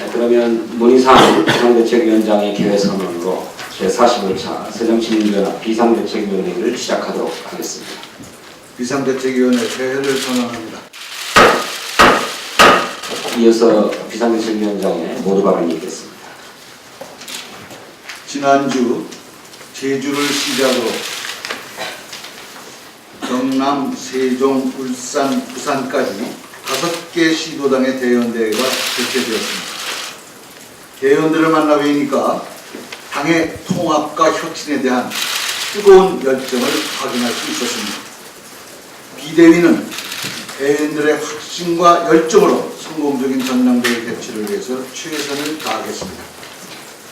네, 그러면 문희상 비상대책위원장의 개회 선언으로 제45차 새정치민주연합 비상대책위원회를 시작하도록 하겠습니다. 비상대책위원회 개회를 선언합니다. 이어서 비상대책위원장의 모두 발언이 있겠습니다. 지난주 제주를 시작으로 경남, 세종, 울산, 부산까지 다섯 개 시도당의 대의원대회가 개최되었습니다. 대의원들을 만나 뵈니까 당의 통합과 혁신에 대한 뜨거운 열정을 확인할 수 있었습니다. 비대위는 대의원들의 확신과 열정으로 성공적인 전당대회 개최를 위해서 최선을 다하겠습니다.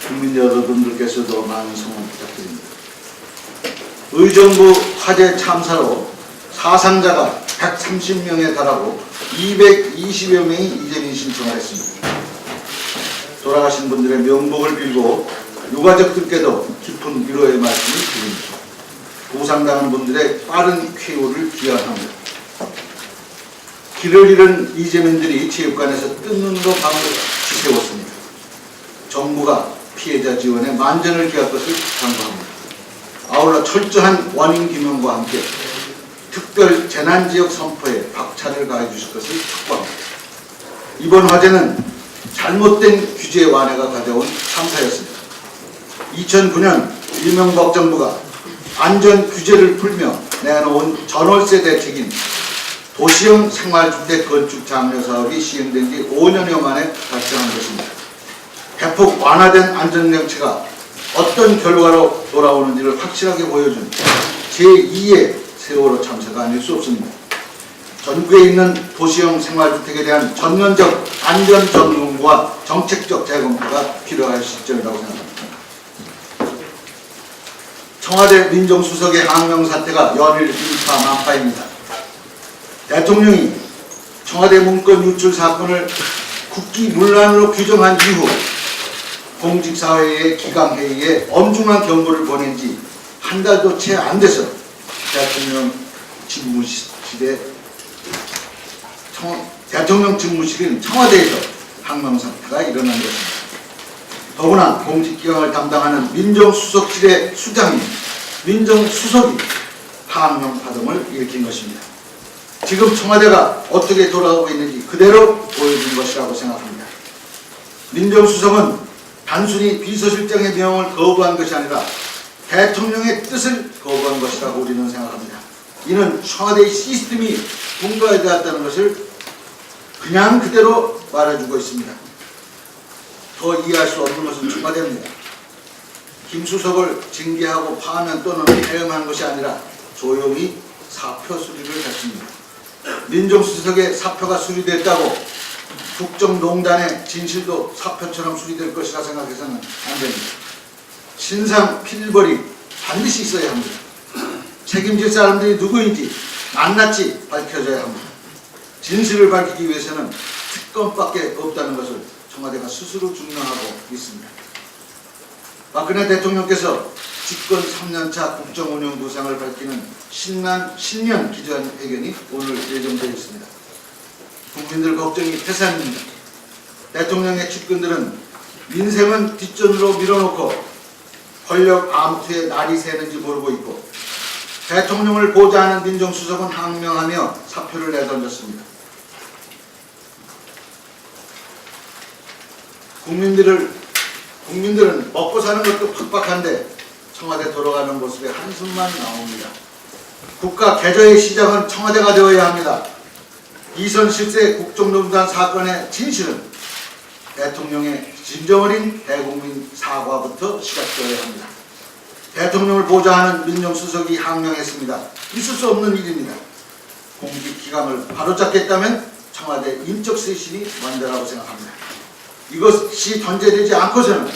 국민 여러분들께서도 많은 성원 부탁드립니다. 의정부 화재 참사로 사상자가 130명에 달하고 220여 명이 이재민 신청을 했습니다. 돌아가신 분들의 명복을 빌고 유가족들께도 깊은 위로의 말씀을 드립니다. 부상당한 분들의 빠른 쾌유를 기원합니다. 길을 잃은 이재민들이 체육관에서 뜬 눈으로 밤을 지새웠습니다. 정부가 피해자 지원에 만전을 기할 것을 당부합니다. 아울러 철저한 원인 규명과 함께 특별 재난지역 선포에 박차를 가해 주실 것을 촉구합니다. 이번 화재는 잘못된 규제 완화가 가져온 참사였습니다. 2009년 이명박 정부가 안전 규제를 풀며 내놓은 전월세 대책인 도시형 생활주택 건축 장려 사업이 시행된 지 5년여 만에 발생한 것입니다. 대폭 완화된 안전정체가 어떤 결과로 돌아오는지를 확실하게 보여준 제2의 세월호 참사가 아닐 수 없습니다. 전국에 있는 도시형 생활주택에 대한 전면적 안전 점검과 정책적 재검토가 필요할 시점이라고 생각합니다. 청와대 민정수석의 항명 사태가 연일 일파만파입니다. 대통령이 청와대 문건 유출 사건을 국기 문란으로 규정한 이후 공직사회의 기강회의에 엄중한 경고를 보낸 지 한 달도 채 안 돼서 대통령 청, 대통령 집무실인 청와대에서 항명 사태가 일어난 것입니다. 더구나 공직기강을 담당하는 민정수석실의 수장이 민정수석이 항명 파동을 일으킨 것입니다. 지금 청와대가 어떻게 돌아가고 있는지 그대로 보여준 것이라고 생각합니다. 민정수석은 단순히 비서실장의 명을 거부한 것이 아니라 대통령의 뜻을 거부한 것이라고 우리는 생각합니다. 이는 청와대의 시스템이 분과되었다는 것을 그냥 그대로 말해주고 있습니다. 더 이해할 수 없는 것은 청와대입니다. 김수석을 징계하고 파면 또는 해임한 것이 아니라 조용히 사표 수리를 했습니다. 민정수석의 사표가 수리됐다고 국정농단의 진실도 사표처럼 수리될 것이라 생각해서는 안 됩니다. 신상 필벌이 반드시 있어야 합니다. 책임질 사람들이 누구인지 낱낱이 밝혀져야 합니다. 진실을 밝히기 위해서는 특검밖에 없다는 것을 청와대가 스스로 증명하고 있습니다. 박근혜 대통령께서 집권 3년차 국정운영 부상을 밝히는 신난 신년 기자회견이 오늘 예정되어 있습니다. 국민들 걱정이 태산입니다. 대통령의 측근들은 민생은 뒷전으로 밀어놓고 권력 암투에 날이 새는지 모르고 있고 대통령을 보좌하는 민정수석은 항명하며 사표를 내던졌습니다. 국민들을 국민들은 먹고 사는 것도 팍팍한데 청와대 돌아가는 모습에 한숨만 나옵니다. 국가 개조의 시작은 청와대가 되어야 합니다. 이선 실세 국정농단 사건의 진실은 대통령의 진정어린 대국민 사과부터 시작되어야 합니다. 대통령을 보좌하는 민정수석이 항명했습니다. 있을 수 없는 일입니다. 공직기강을 바로잡겠다면 청와대 인적 쇄신이 먼저라고 생각합니다. 이것이 던져되지 않고서는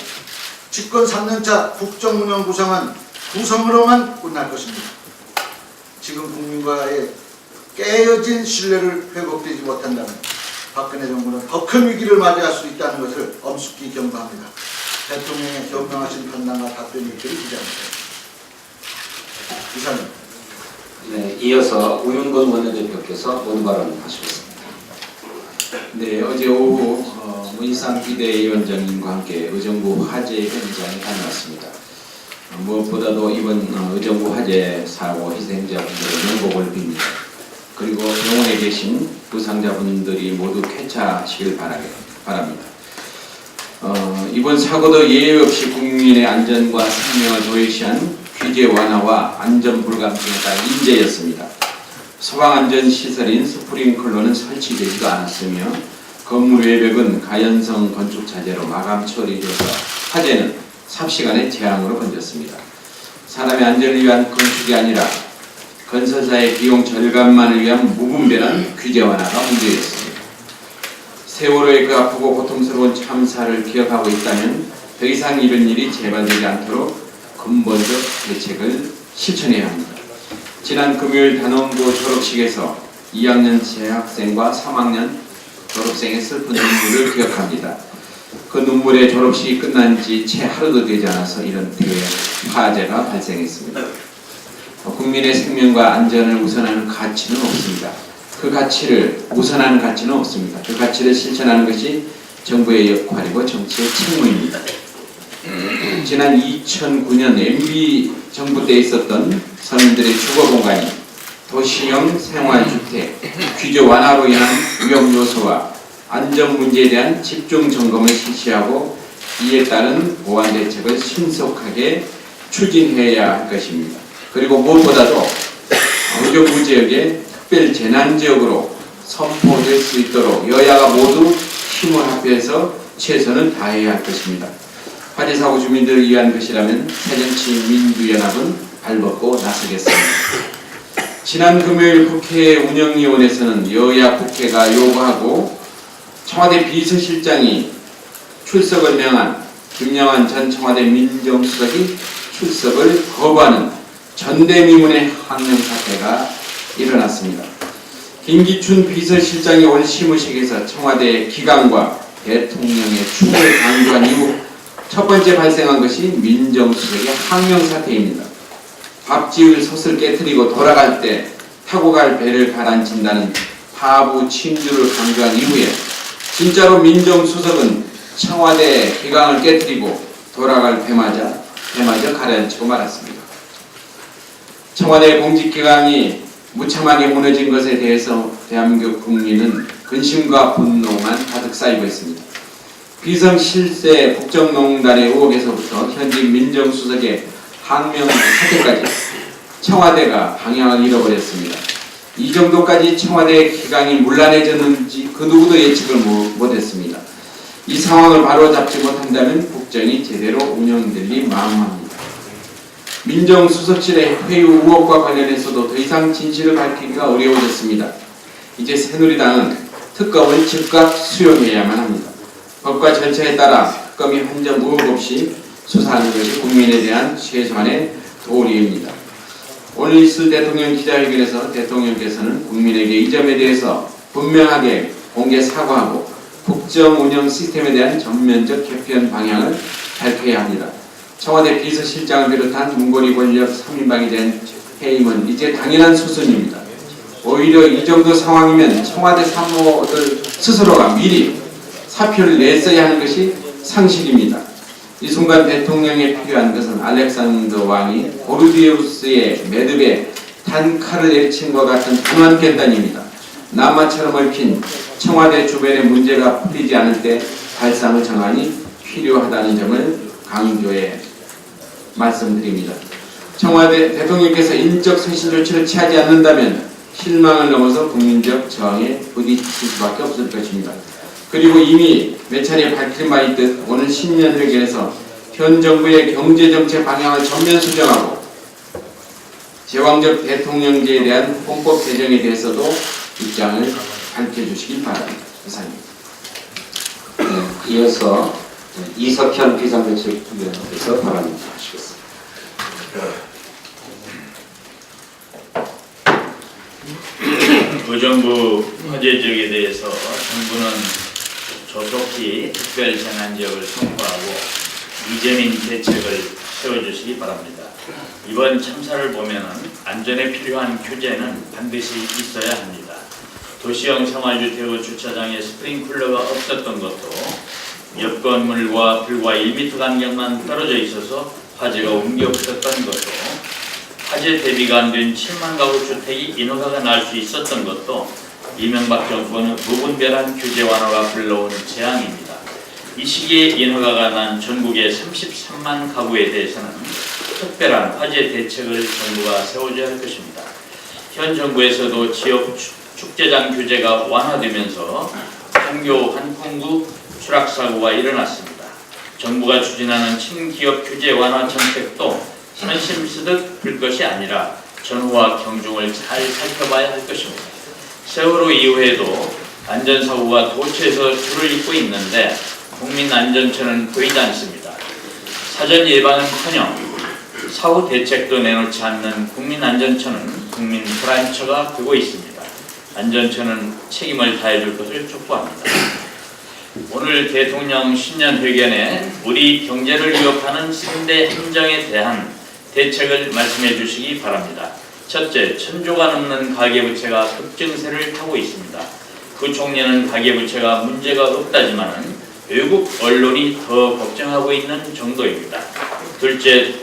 집권 3년차 국정운영 구상은 구성으로만 끝날 것입니다. 지금 국민과의 깨어진 신뢰를 회복되지 못한다면 박근혜 정부는 더 큰 위기를 맞이할 수 있다는 것을 엄숙히 경고합니다. 대통령의 현명하신 판단과 답변이 있기를 기대합니다. 이상입니다. 네, 이어서 우윤건 원내대표께서 모두 발언 하시겠습니다. 네, 어제 오후 어, 문희상 비대위원장님과 함께 의정부 화재 현장에 다녀왔습니다. 어, 무엇보다도 이번 어, 의정부 화재 사고 희생자분들의 명복을 빕니다. 그리고 병원에 계신 부상자분들이 모두 쾌차하시길 바랍니다. 어, 이번 사고도 예외 없이 국민의 안전과 생명을 도외시한 규제 완화와 안전 불감증에 따른 인재였습니다. 소방안전시설인 스프링클러는 설치되지도 않았으며 건물 외벽은 가연성 건축 자재로 마감 처리되어서 화재는 삽시간의 재앙으로 번졌습니다. 사람의 안전을 위한 건축이 아니라 건설사의 비용 절감만을 위한 무분별한 규제 완화가 문제였습니다. 세월호의 그 아프고 고통스러운 참사를 기억하고 있다면 더 이상 이런 일이 재발되지 않도록 근본적 대책을 실천해야 합니다. 지난 금요일 단원고 졸업식에서 2학년 재학생과 3학년 졸업생의 슬픈 눈물을 기억합니다. 그 눈물의 졸업식이 끝난 지 채 하루도 되지 않아서 이런 대화재가 발생했습니다. 어, 국민의 생명과 안전을 우선하는 가치는 없습니다. 그 가치를 우선하는 가치는 없습니다. 그 가치를 실천하는 것이 정부의 역할이고 정치의 책무입니다. 지난 2009년 MB 정부 때 있었던 서민들의 주거 공간이 도시형 생활주택 규제 완화로 인한 위험 요소와 안전 문제에 대한 집중 점검을 실시하고 이에 따른 보완 대책을 신속하게 추진해야 할 것입니다. 그리고 무엇보다도 의정부 지역에 특별 재난 지역으로 선포될 수 있도록 여야가 모두 힘을 합해서 최선을 다해야 할 것입니다. 화재 사고 주민들을 위한 것이라면 새정치 민주연합은 발벗고 나서겠습니다. 지난 금요일 국회 운영위원회에서는 여야 국회가 요구하고 청와대 비서실장이 출석을 명한 김영환 전 청와대 민정수석이 출석을 거부하는 전대미문의 항명 사태가 일어났습니다. 김기춘 비서실장이 올 시무식에서 청와대 기강과 대통령의 추모를 강조한 이후 첫 번째 발생한 것이 민정수석의 항명 사태입니다. 밥 지을 솥을 깨뜨리고 돌아갈 때 타고 갈 배를 가라앉힌다는 하부 친주를 강조한 이후에 진짜로 민정수석은 청와대 기강을 깨뜨리고 돌아갈 배마저 배마저 가라앉히고 말았습니다. 청와대 공직기강이 무참하게 무너진 것에 대해서 대한민국 국민은 근심과 분노만 가득 쌓이고 있습니다. 비선 실세 국정농단의 의혹에서부터 현직 민정수석의 항명 사태까지 청와대가 방향을 잃어버렸습니다. 이 정도까지 청와대 기강이 문란해졌는지 그 누구도 예측을 못- 못했습니다. 이 상황을 바로잡지 못한다면 국정이 제대로 운영될리 망망합니다. 민정수석실의 회유 의혹과 관련해서도 더 이상 진실을 밝히기가 어려워졌습니다. 이제 새누리당은 특검을 즉각 수용해야만 합니다. 법과 절차에 따라 특검이 한점 의혹 없이 수사하는 것이 국민에 대한 최소한의 도리입니다. 오늘 있을 대통령 기자회견에서 대통령께서는 국민에게 이 점에 대해서 분명하게 공개 사과하고 국정 운영 시스템에 대한 전면적 개편 방향을 밝혀야 합니다. 청와대 비서실장을 비롯한 문고리 권력 3인방에 대한 해임은 이제 당연한 수순입니다. 오히려 이 정도 상황이면 청와대 사무들 스스로가 미리 사표를 냈어야 하는 것이 상식입니다. 이 순간 대통령에 필요한 것은 알렉산더 왕이 고르디우스의 매듭에 단칼을 내리친 것 같은 단호한 결단입니다. 남마처럼 얽힌 청와대 주변의 문제가 풀리지 않을 때 발상의 정한이 필요하다는 점을 강조해 말씀드립니다. 청와대 대통령께서 인적 쇄신 조치를 취하지 않는다면 실망을 넘어서 국민적 저항에 부딪힐 수밖에 없을 것입니다. 그리고 이미 몇 차례 밝힌 바 있듯 오늘 신년 회견에서 현 정부의 경제정책 방향을 전면 수정하고 제왕적 대통령제에 대한 헌법 개정에 대해서도 입장을 밝혀주시기 바랍니다. 이상입니다. 네, 이어서 이석현 비상대책위원회에서 발언 하시겠습니다. 의정부 화재 지역에 대해서 정부는 조속히 특별 재난 지역을 선포하고 이재민 대책을 세워주시기 바랍니다. 이번 참사를 보면은 안전에 필요한 규제는 반드시 있어야 합니다. 도시형 생활주택의 주차장에 스프링클러가 없었던 것도 옆 건물과 불과 1m 간격만 떨어져 있어서 화재가 옮겨 붙었던 것도 화재 대비가 안 된 7만 가구 주택이 인허가가 날 수 있었던 것도 이명박 정권의 무분별한 규제 완화가 불러온 재앙입니다. 이 시기에 인허가가 난 전국의 33만 가구에 대해서는 특별한 화재 대책을 정부가 세워줘야 할 것입니다. 현 정부에서도 지역 축- 축제장 규제가 완화되면서 판교 한풍구 추락 사고가 일어났습니다. 정부가 추진하는 친기업 규제 완화 정책도 선심스득 불 것이 아니라 전후와 경중을 잘 살펴봐야 할 것입니다. 세월호 이후에도 안전사고가 도처에서 줄을 잇고 있는데 국민안전처는 보이지 않습니다. 사전 예방은커녕 사후 대책도 내놓지 않는 국민안전처는 국민 불안처가 되고 있습니다. 안전처는 책임을 다해줄 것을 촉구합니다. 오늘 대통령 신년회견에 우리 경제를 위협하는 3대 함정에 대한 대책을 말씀해 주시기 바랍니다. 첫째, 천조가 넘는 가계부채가 급증세를 타고 있습니다. 부총리는 가계부채가 문제가 없다지만 외국 언론이 더 걱정하고 있는 정도입니다. 둘째,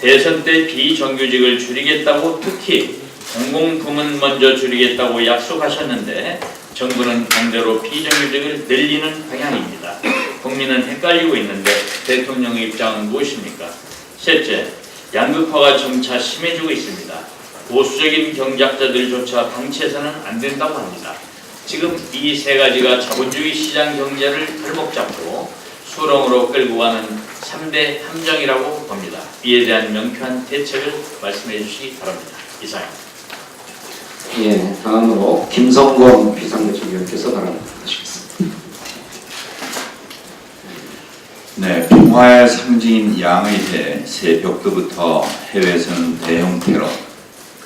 대선 때 비정규직을 줄이겠다고 특히 공공부문 먼저 줄이겠다고 약속하셨는데 정부는 반대로 비정규직을 늘리는 방향입니다. 국민은 헷갈리고 있는데 대통령의 입장은 무엇입니까? 셋째, 양극화가 점차 심해지고 있습니다. 보수적인 경제학자들조차 방치해서는 안 된다고 합니다. 지금 이 세 가지가 자본주의 시장 경제를 발목 잡고 수렁으로 끌고 가는 3대 함정이라고 봅니다. 이에 대한 명쾌한 대책을 말씀해 주시기 바랍니다. 이상입니다. 예, 다음으로 김성권 비상대책위원께서 발언하시겠습니다. 네, 평화의 상징인 양의 해 새벽 때부터 해외에서는 대형 테러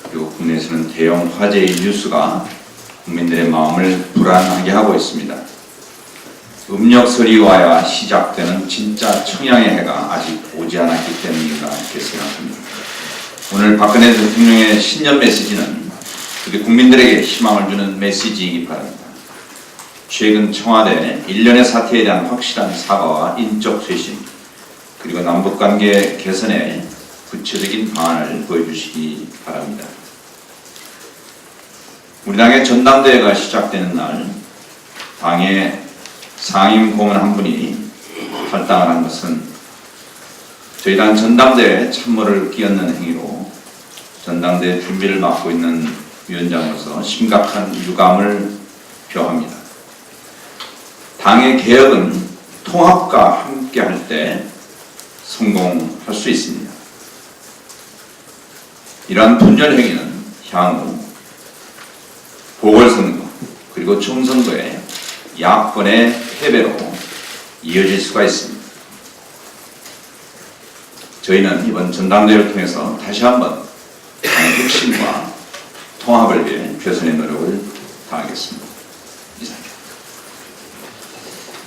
그리고 국내에서는 대형 화재의 뉴스가 국민들의 마음을 불안하게 하고 있습니다. 음력설이 와야 시작되는 진짜 청양의 해가 아직 오지 않았기 때문인가 이렇게 생각합니다. 오늘 박근혜 대통령의 신년 메시지는 우리 국민들에게 희망을 주는 메시지이기 바랍니다. 최근 청와대 일련의 사태에 대한 확실한 사과와 인적 쇄신 그리고 남북관계 개선에 구체적인 방안을 보여주시기 바랍니다. 우리 당의 전당대회가 시작되는 날 당의 상임 고문 한 분이 탈당을 한 것은 저희 당 전당대회 참모를 끼얹는 행위로 전당대회 준비를 맡고 있는 위원장으로서 심각한 유감을 표합니다. 당의 개혁은 통합과 함께 할 때 성공할 수 있습니다. 이러한 분열 행위는 향후 보궐선거 그리고 총선거의 야권의 패배로 이어질 수가 있습니다. 저희는 이번 전당대회를 통해서 다시 한번 당의 혁신과 통합을 위해 최선의 노력을 다하겠습니다. 이상입니다.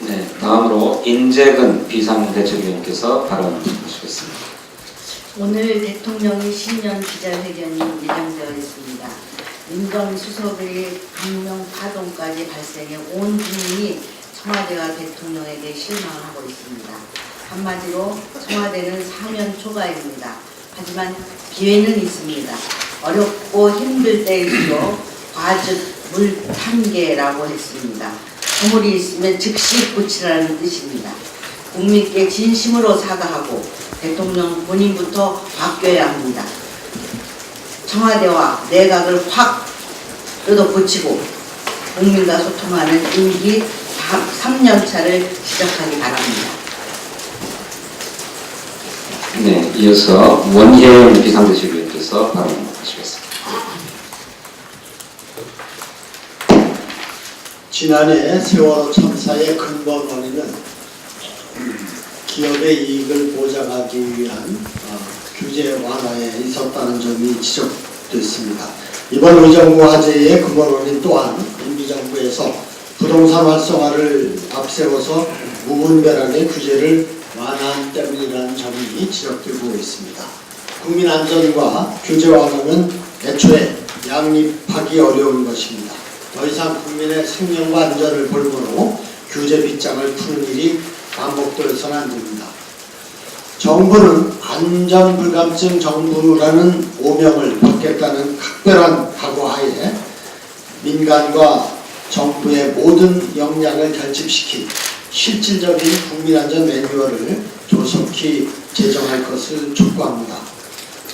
네, 다음으로 인재근 비상대책위원께서 발언하시겠습니다. 오늘 대통령의 신년 기자회견이 예정되어 있습니다. 민정수석의 강령 파동까지 발생해 온 국민이 청와대와 대통령에게 실망을 하고 있습니다. 한마디로 청와대는 사면 초과입니다. 하지만 기회는 있습니다. 어렵고 힘들 때일수록 과즙 물탄개라고 했습니다. 허물이 있으면 즉시 고치라는 뜻입니다. 국민께 진심으로 사과하고 대통령 본인부터 바뀌어야 합니다. 청와대와 내각을 확 뜯어 고치고 국민과 소통하는 임기 3년차를 시작하기 바랍니다. 네, 이어서 원혜영 비상대책위원께서 발언 하시겠습니다. 지난해 세월호 참사의 근본 원인은 기업의 이익을 보장하기 위한 어, 규제 완화에 있었다는 점이 지적됐습니다. 이번 의정부 화재의 근본 원인 또한 임기정부에서 부동산 활성화를 앞세워서 무분별하게 규제를 완화한 때문이라는 점이 지적되고 있습니다. 국민 안전과 규제 완화는 애초에 양립하기 어려운 것입니다. 더 이상 국민의 생명과 안전을 볼모로 규제 빗장을 푸는 일이 반복되어서는 안 됩니다. 정부는 안전불감증 정부라는 오명을 받겠다는 각별한 각오하에 민간과 정부의 모든 역량을 결집시킨 실질적인 국민안전 매뉴얼을 조속히 제정할 것을 촉구합니다.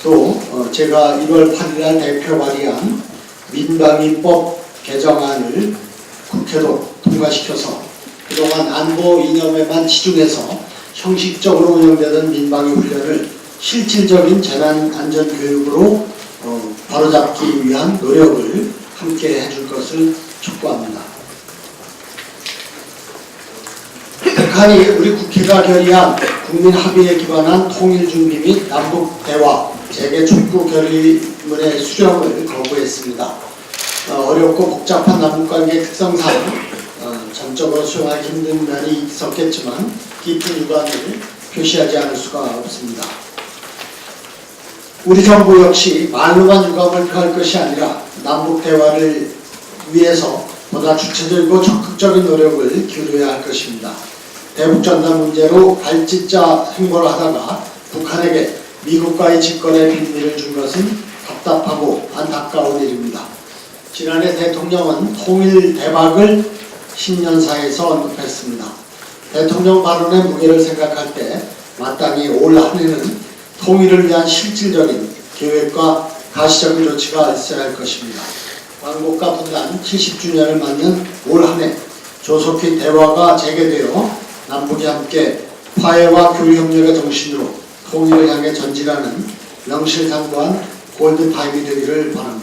또 어, 제가 1월 8일 날 대표 발의한 민방위법 개정안을 국회로 통과시켜서 그동안 안보 이념에만 치중해서 형식적으로 운영되던 민방위 훈련을 실질적인 재난 안전 교육으로 어, 바로잡기 위한 노력을 함께 해줄 것을 촉구합니다. 북한이 우리 국회가 결의한 국민 합의에 기반한 통일 준비 및 남북 대화 재개 촉구 결의문의 수령을 거부했습니다. 어, 어렵고 복잡한 남북 관계 특성상 어, 전적으로 수용하기 힘든 면이 있었겠지만 깊은 유감을 표시하지 않을 수가 없습니다. 우리 정부 역시 말로만 유감을 표할 것이 아니라 남북 대화를 위해서 보다 주체적이고 적극적인 노력을 기울여야 할 것입니다. 대북 전단 문제로 발짓자 행보를 하다가 북한에게 미국과의 집권의 빈미를 준 것은 답답하고 안타까운 일입니다. 지난해 대통령은 통일 대박을 신년사에서 언급했습니다. 대통령 발언의 무게를 생각할 때 마땅히 올 한해는 통일을 위한 실질적인 계획과 가시적인 조치가 있어야 할 것입니다. 광복과 분단 70주년을 맞는 올 한해 조속히 대화가 재개되어 남북이 함께 화해와 교류협력의 정신으로 통일을 향해 전진하는 명실상부한 골든타임이 되기를 바랍니다.